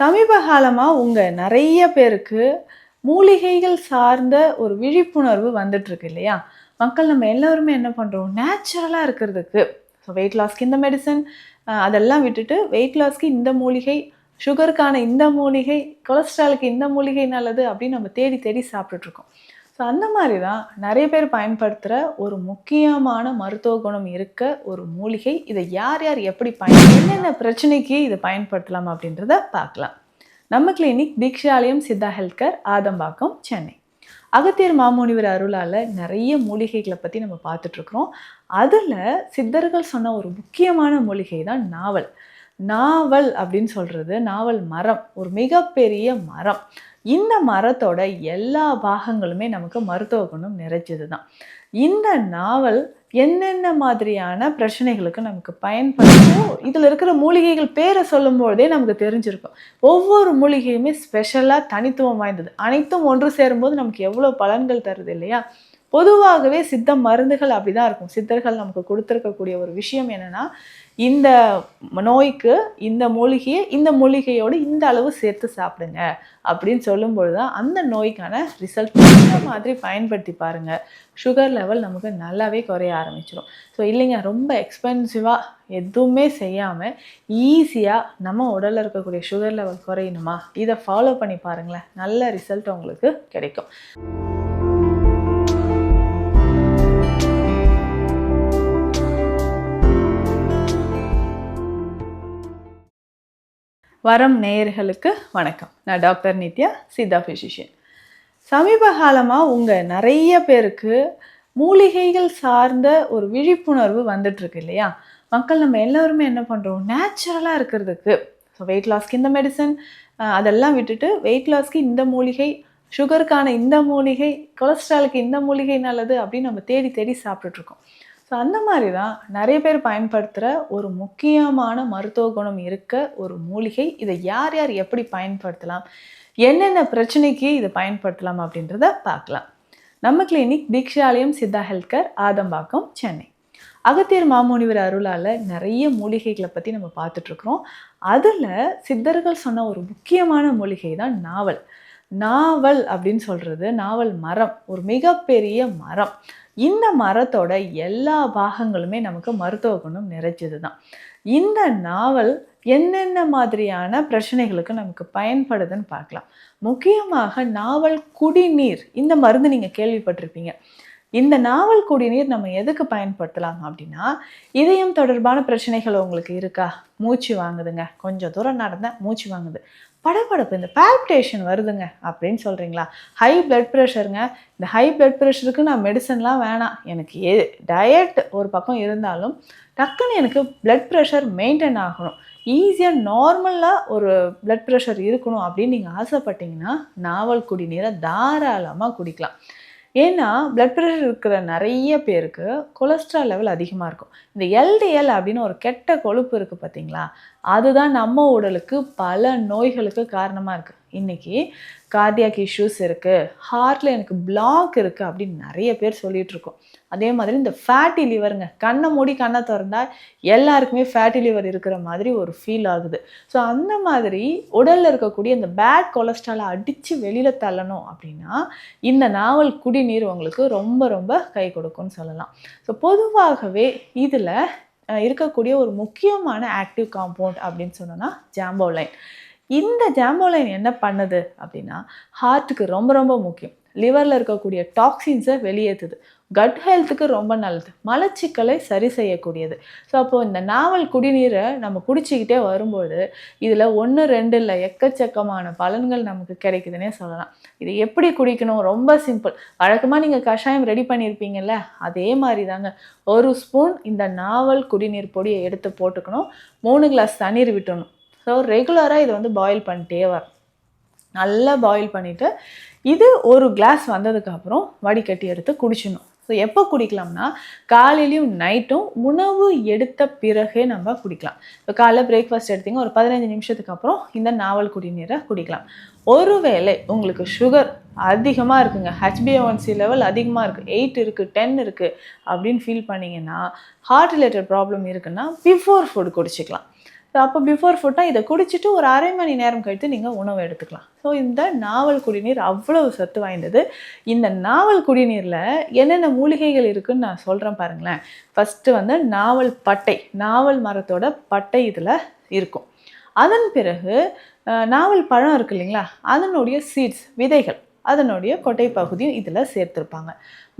சமீப காலமாக உங்கள் நிறைய பேருக்கு மூலிகைகள் சார்ந்த ஒரு விழிப்புணர்வு வந்துட்டுருக்கு இல்லையா? மக்கள் நம்ம எல்லோருமே என்ன பண்ணுறோம் நேச்சுரலாக இருக்கிறதுக்கு. ஸோ வெயிட் லாஸ்க்கு இந்த மெடிசன் அதெல்லாம் விட்டுட்டு வெயிட் லாஸ்க்கு இந்த மூலிகை சுகருக்கான இந்த மூலிகை கொலஸ்ட்ராலுக்கு இந்த மூலிகை நல்லது அப்படின்னு நம்ம தேடி தேடி சாப்பிட்டுட்ருக்கோம் ஸோ அந்த மாதிரி தான் நிறைய பேர் பயன்படுத்துகிற ஒரு முக்கியமான மருத்துவ குணம் இருக்க ஒரு மூலிகை. இதை யார் யார் எப்படி பயன் என்னென்ன பிரச்சனைக்கு இதை பயன்படுத்தலாம் அப்படின்றத பார்க்கலாம். நம்ம clinic Deekshalayam Siddha health care Adambakkam Chennai. Agathiyar மாமுனிவர் அருளால் நிறைய மூலிகைகளை பற்றி நம்ம பார்த்துட்ருக்குறோம் அதில் சித்தர்கள் சொன்ன ஒரு முக்கியமான மூலிகை தான் நாவல். நாவல் அப்படின்னு சொல்கிறது நாவல் மரம் ஒரு மிகப்பெரிய மரம். இந்த மரத்தோட எல்லா பாகங்களுமே நமக்கு மருத்துவ குணம் நிறைஞ்சது தான் இந்த நாவல் என்னென்ன மாதிரியான பிரச்சனைகளுக்கு நமக்கு பயன்படுத்தும் இதில் இருக்கிற மூலிகைகள் பேரை சொல்லும்போதே நமக்கு தெரிஞ்சிருக்கும். ஒவ்வொரு மூலிகையுமே ஸ்பெஷலாக தனித்துவம் வாய்ந்தது. அனைத்தும் ஒன்று சேரும்போது நமக்கு எவ்வளோ பலன்கள் தருது இல்லையா? பொதுவாகவே சித்த மருந்துகள் அப்படிதான் இருக்கும். சித்தர்கள் நமக்கு கொடுத்துருக்கக்கூடிய ஒரு விஷயம் என்னன்னா இந்த நோய்க்கு இந்த மூலிகையை இந்த மூலிகையோடு இந்த அளவு சேர்த்து சாப்பிடுங்க. அப்படின்னு சொல்லும்பொழுது தான் அந்த நோய்க்கான ரிசல்ட் இந்த மாதிரி பயன்படுத்தி பாருங்கள் சுகர் லெவல் நமக்கு நல்லாவே குறைய ஆரம்பிச்சிடும் ஸோ இல்லைங்க ரொம்ப எக்ஸ்பென்சிவாக எதுவுமே செய்யாமல் ஈஸியாக நம்ம உடலில் இருக்கக்கூடிய சுகர் லெவல் குறையணுமா? இதை ஃபாலோ பண்ணி பாருங்களேன். நல்ல ரிசல்ட் உங்களுக்கு கிடைக்கும். வரம் நேயர்களுக்கு வணக்கம். நான் டாக்டர் நித்யா சித்தா ஃபிசிஷியன் சமீப காலமாக உங்கள் நிறைய பேருக்கு மூலிகைகள் சார்ந்த ஒரு விழிப்புணர்வு வந்துட்டுருக்கு இல்லையா? மக்கள் நம்ம எல்லோருமே என்ன பண்ணுறோம் நேச்சுரலாக இருக்கிறதுக்கு. ஸோ வெயிட் லாஸ்க்கு இந்த மெடிசன் அதெல்லாம் விட்டுட்டு வெயிட் லாஸ்க்கு இந்த மூலிகை சுகருக்கான இந்த மூலிகை கொலஸ்ட்ராலுக்கு இந்த மூலிகை நல்லது அப்படின்னு நம்ம தேடி தேடி சாப்பிட்டுட்ருக்கோம் ஸோ அந்த மாதிரி தான் நிறைய பேர் பயன்படுத்துகிற ஒரு முக்கியமான மருத்துவ குணம் இருக்க ஒரு மூலிகை. இதை யார் யார் எப்படி பயன்படுத்தலாம்? என்னென்ன பிரச்சனைக்கு இதை பயன்படுத்தலாம் அப்படின்றத பார்க்கலாம். நம்ம clinic Deekshalayam Siddha health care Adambakkam Chennai. Agathiyar மாமுனிவர் அருளால் நிறைய மூலிகைகளை பற்றி நம்ம பார்த்துட்ருக்குறோம். அதில் சித்தர்கள் சொன்ன ஒரு முக்கியமான மூலிகை தான் நாவல். நாவல் அப்படின்னு சொல்கிறது நாவல் மரம். ஒரு மிகப்பெரிய மரம். இந்த மரத்தோட எல்லா பாகங்களுமே நமக்கு மருத்துவ குணம் நிறைஞ்சது தான் இந்த நாவல் என்னென்ன மாதிரியான பிரச்சனைகளுக்கு நமக்கு பயன்படுதுன்னு பார்க்கலாம். முக்கியமாக நாவல் குடிநீர் இந்த மருந்து நீங்கள் கேள்விப்பட்டிருப்பீங்க. இந்த நாவல் குடிநீர் நம்ம எதுக்கு பயன்படுத்தலாம் அப்படின்னா இதயம் தொடர்பான பிரச்சனைகள் உங்களுக்கு இருக்கா? மூச்சு வாங்குதுங்க. கொஞ்சம் தூரம் நடந்தேன் மூச்சு வாங்குது. படபடப்பு இந்த பால்பிட்டேஷன் வருதுங்க அப்படின்னு சொல்கிறீங்களா ஹை பிளட் ப்ரெஷருங்க இந்த ஹை பிளட் ப்ரெஷருக்கு நான் மெடிசன்லாம் வேணாம். எனக்கு எ டயட் ஒரு பக்கம் இருந்தாலும் டக்குன்னு எனக்கு பிளட் ப்ரெஷர் மெயின்டைன் ஆகணும். ஈஸியாக நார்மலாக ஒரு பிளட் ப்ரெஷர் இருக்கணும் அப்படின்னு நீங்கள் ஆசைப்பட்டீங்கன்னா நாவல் குடிநீரை தாராளமாக குடிக்கலாம். ஏன்னா பிளட் ப்ரெஷர் இருக்கிற நிறைய பேருக்கு கொலஸ்ட்ரால் லெவல் அதிகமாக இருக்கும். இந்த எல்டிஎல் அப்படின்னு ஒரு கெட்ட கொழுப்பு இருக்குது பார்த்தீங்களா அதுதான் நம்ம உடலுக்கு பல நோய்களுக்கு காரணமாக இருக்குது இன்றைக்கி கார்டியாக் இஷ்யூஸ் இருக்குது ஹார்ட்டில் எனக்கு பிளாக் இருக்குது அப்படின்னு நிறைய பேர் சொல்லிகிட்ருக்கோம் அதே மாதிரி இந்த ஃபேட்டி லிவருங்க கண்ணை மூடி கண்ணை திறந்தா எல்லாருக்குமே ஃபேட்டி லிவர் இருக்கிற மாதிரி ஒரு ஃபீல் ஆகுது. ஸோ அந்த மாதிரி உடலில் இருக்கக்கூடிய இந்த பேட் கொலஸ்ட்ராலை அடித்து வெளியில் தள்ளணும் அப்படின்னா இந்த நாவல் குடிநீர் உங்களுக்கு ரொம்ப ரொம்ப கை கொடுக்கும்னு சொல்லலாம். ஸோ பொதுவாகவே இதில் இருக்கக்கூடிய ஒரு முக்கியமான ஆக்டிவ் காம்பவுண்ட் அப்படின்னு சொன்னோன்னா ஜாம்போலைன் இந்த ஜாம்போலைன் என்ன பண்ணுது அப்படின்னா ஹார்ட்டுக்கு ரொம்ப ரொம்ப முக்கியம். லிவரில் இருக்கக்கூடிய டாக்ஸின்ஸை வெளியேற்றுது கட் ஹெல்த்துக்கு ரொம்ப நல்லது. மலச்சிக்கலை சரி செய்யக்கூடியது. ஸோ அப்போது இந்த நாவல் குடிநீரை நம்ம குடிச்சிக்கிட்டே வரும்போது இதில் ஒன்று ரெண்டு இல்லை எக்கச்சக்கமான பலன்கள் நமக்கு கிடைக்குதுன்னே சொல்லலாம். இது எப்படி குடிக்கணும்? ரொம்ப சிம்பிள் வழக்கமாக நீங்கள் கஷாயம் ரெடி பண்ணியிருப்பீங்கல்ல அதே மாதிரி தாங்க ஒரு ஸ்பூன் இந்த நாவல் குடிநீர் பொடியை எடுத்து போட்டுக்கணும். மூணு கிளாஸ் தண்ணீர் விட்டணும். ஸோ ரெகுலராக இதை வந்து பாயில் பண்ணிட்டே வரும் நல்லா பாயில் பண்ணிவிட்டு இது ஒரு கிளாஸ் வந்ததுக்கப்புறம் வடிகட்டி எடுத்து குடிச்சிடணும். ஸோ எப்போ குடிக்கலாம்னா காலையிலையும் நைட்டும் உணவு எடுத்த பிறகே நம்ம குடிக்கலாம். இப்போ காலைல பிரேக்ஃபாஸ்ட் எடுத்தீங்க ஒரு பதினஞ்சு நிமிஷத்துக்கு அப்புறம் இந்த நாவல் குடிநீரை குடிக்கலாம். ஒருவேளை உங்களுக்கு சுகர் அதிகமாக இருக்குங்க ஹெச்பிஓன்சி லெவல் அதிகமாக இருக்குது எயிட் இருக்குது டென் இருக்குது அப்படின்னு ஃபீல் பண்ணிங்கன்னா ஹார்ட் ரிலேட்டட் ப்ராப்ளம் இருக்குன்னா பிஃபோர் ஃபுட் குடிச்சிக்கலாம். அப்போ பிஃபோர் ஃபுட்டாக இதை குடிச்சிட்டு ஒரு அரை மணி நேரம் கழித்து நீங்கள் உணவு எடுத்துக்கலாம். ஸோ இந்த நாவல் குடிநீர் அவ்வளவு சத்து வாய்ந்தது. இந்த நாவல் குடிநீரில் என்னென்ன மூலிகைகள் இருக்குன்னு நான் சொல்கிறேன் பாருங்களேன். ஃபஸ்ட்டு வந்து நாவல் பட்டை நாவல் மரத்தோட பட்டை இதில் இருக்கும். அதன் பிறகு நாவல் பழம் இருக்கு இல்லைங்களா? அதனுடைய சீட்ஸ் விதைகள் அதனுடைய கொட்டை பகுதியும் இதில் சேர்த்துருப்பாங்க.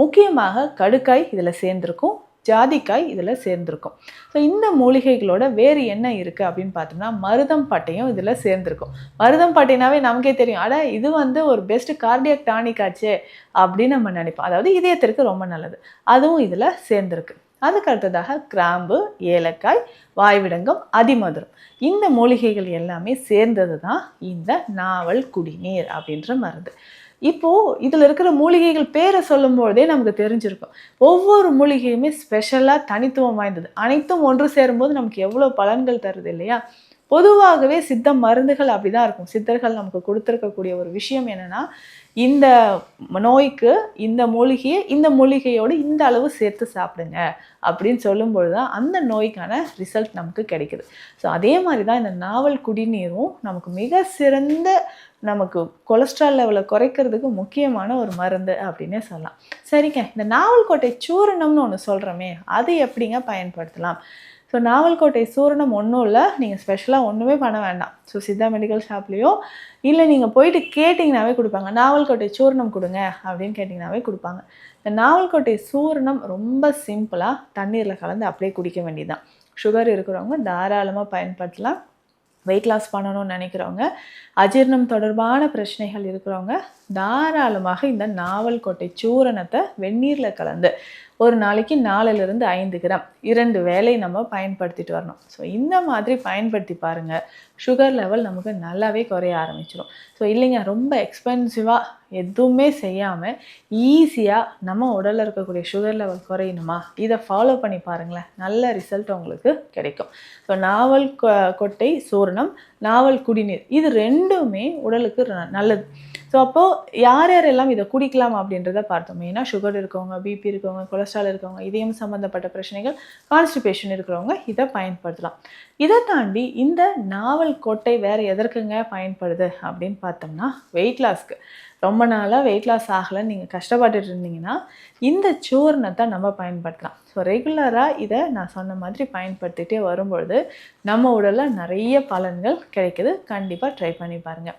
முக்கியமாக கடுக்காய் இதில் சேர்ந்துருக்கும். ஜாதிக்காய் இதில் சேர்ந்துருக்கும். ஸோ இந்த மூலிகைகளோட வேறு என்ன இருக்குது அப்படின்னு பார்த்தோம்னா மருதம் பட்டையும் இதில் சேர்ந்துருக்கும். மருதம் பட்டைனாவே நமக்கே தெரியும். அட இது வந்து ஒரு பெஸ்ட் கார்டியக் டானிக் ஆச்சு அப்படின்னு நம்ம நினைப்போம். அதாவது இதயத்திற்கு ரொம்ப நல்லது. அதுவும் இதில் சேர்ந்துருக்கு. அதுக்கு அடுத்ததாக கிராம்பு ஏலக்காய் வாய்விடங்கம் அதிமதுரம் இந்த மூலிகைகள் எல்லாமே சேர்ந்தது தான் இந்த நாவல் குடிநீர் அப்படின்ற மருந்து. இப்போது இதில் இருக்கிற மூலிகைகள் பேரை சொல்லும்பொழுதே நமக்கு தெரிஞ்சிருக்கும். ஒவ்வொரு மூலிகையுமே ஸ்பெஷலாக தனித்துவம் வாய்ந்தது. அனைத்தும் ஒன்று சேரும்போது நமக்கு எவ்வளோ பலன்கள் தருது இல்லையா? பொதுவாகவே சித்த மருந்துகள் அப்படிதான் இருக்கும். சித்தர்கள் நமக்கு கொடுத்துருக்கக்கூடிய ஒரு விஷயம் என்னன்னா இந்த நோய்க்கு இந்த மூலிகையை இந்த மூலிகையோடு இந்த அளவு சேர்த்து சாப்பிடுங்க அப்படின்னு சொல்லும்பொழுது தான் அந்த நோய்க்கான ரிசல்ட் நமக்கு கிடைக்குது. ஸோ அதே மாதிரி தான் இந்த நாவல் குடிநீரும் நமக்கு மிக சிறந்த நமக்கு கொலஸ்ட்ரால் லெவலை குறைக்கிறதுக்கு முக்கியமான ஒரு மருந்து அப்படின்னே சொல்லலாம். சரிங்க இந்த நாவல்கோட்டை சூரணம்னு ஒன்று சொல்கிறோமே அது எப்படிங்க பயன்படுத்தலாம்? ஸோ நாவல்கோட்டை சூரணம் ஒன்றும் இல்லை நீங்கள் ஸ்பெஷலாக ஒன்றுமே பண்ண வேண்டாம். ஸோ சித்தா மெடிக்கல் ஷாப்லேயோ இல்லை நீங்கள் போயிட்டு கேட்டிங்கனாவே கொடுப்பாங்க. நாவல்கோட்டை சூரணம் கொடுங்க அப்படின்னு கேட்டிங்கனாவே கொடுப்பாங்க. இந்த நாவல்கோட்டை சூரணம் ரொம்ப சிம்பிளாக தண்ணீரில் கலந்து அப்படியே குடிக்க வேண்டியதுதான். சுகர் இருக்கிறவங்க தாராளமாக பயன்படுத்தலாம். வெயிட் லாஸ் பண்ணணும்னு நினைக்கிறவங்க அஜீரணம் தொடர்பான பிரச்சனைகள் இருக்கிறவங்க தாராளமாக இந்த நாவல்கோட்டை சூரணத்தை வெந்நீரில் கலந்து ஒரு நாளைக்கு நாலுலேருந்து ஐந்து கிராம். இரண்டு வேலை நம்ம பயன்படுத்திட்டு வரணும். ஸோ இந்த மாதிரி பயன்படுத்தி பாருங்கள் சுகர் லெவல் நமக்கு நல்லாவே குறைய ஆரம்பிச்சிடும் ஸோ இல்லைங்க ரொம்ப எக்ஸ்பென்சிவாக எதுவுமே செய்யாமல் ஈஸியாக நம்ம உடலில் இருக்கக்கூடிய சுகர் லெவல் குறையணுமா? இதை ஃபாலோ பண்ணி பாருங்களேன். நல்ல ரிசல்ட் உங்களுக்கு கிடைக்கும். ஸோ நாவல் கொ- கொட்டை சூரணம் நாவல் குடிநீர். இது ரெண்டுமே உடலுக்கு நல்லது. ஸோ அப்போது யார் யாரெல்லாம் இதை குடிக்கலாம் அப்படின்றத பார்த்தோம். மெயினாக சுகர் இருக்கவங்க பிபி இருக்கவங்க கொலஸ்ட்ரால் இருக்கவங்க இதயம் சம்மந்தப்பட்ட பிரச்சனைகள் கான்ஸ்டிபேஷன் இருக்கிறவங்க இதை பயன்படுத்தலாம். இதை தாண்டி இந்த நாவல் கோட்டை வேறு எதற்குங்க பயன்படுது அப்படின்னு பார்த்தோம்னா வெயிட் லாஸ்க்கு ரொம்ப நாளாக வெயிட் லாஸ் ஆகலைன்னு நீங்கள் கஷ்டப்பட்டுட்டு இருந்தீங்கன்னா இந்த சூர்ணத்தை நம்ம பயன்படுத்தலாம். ஸோ ரெகுலராக இதை நான் சொன்ன மாதிரி பயன்படுத்திட்டே வரும்பொழுது நம்ம உடலில் நிறைய பலன்கள் கிடைக்குது. கண்டிப்பாக ட்ரை பண்ணி பாருங்கள்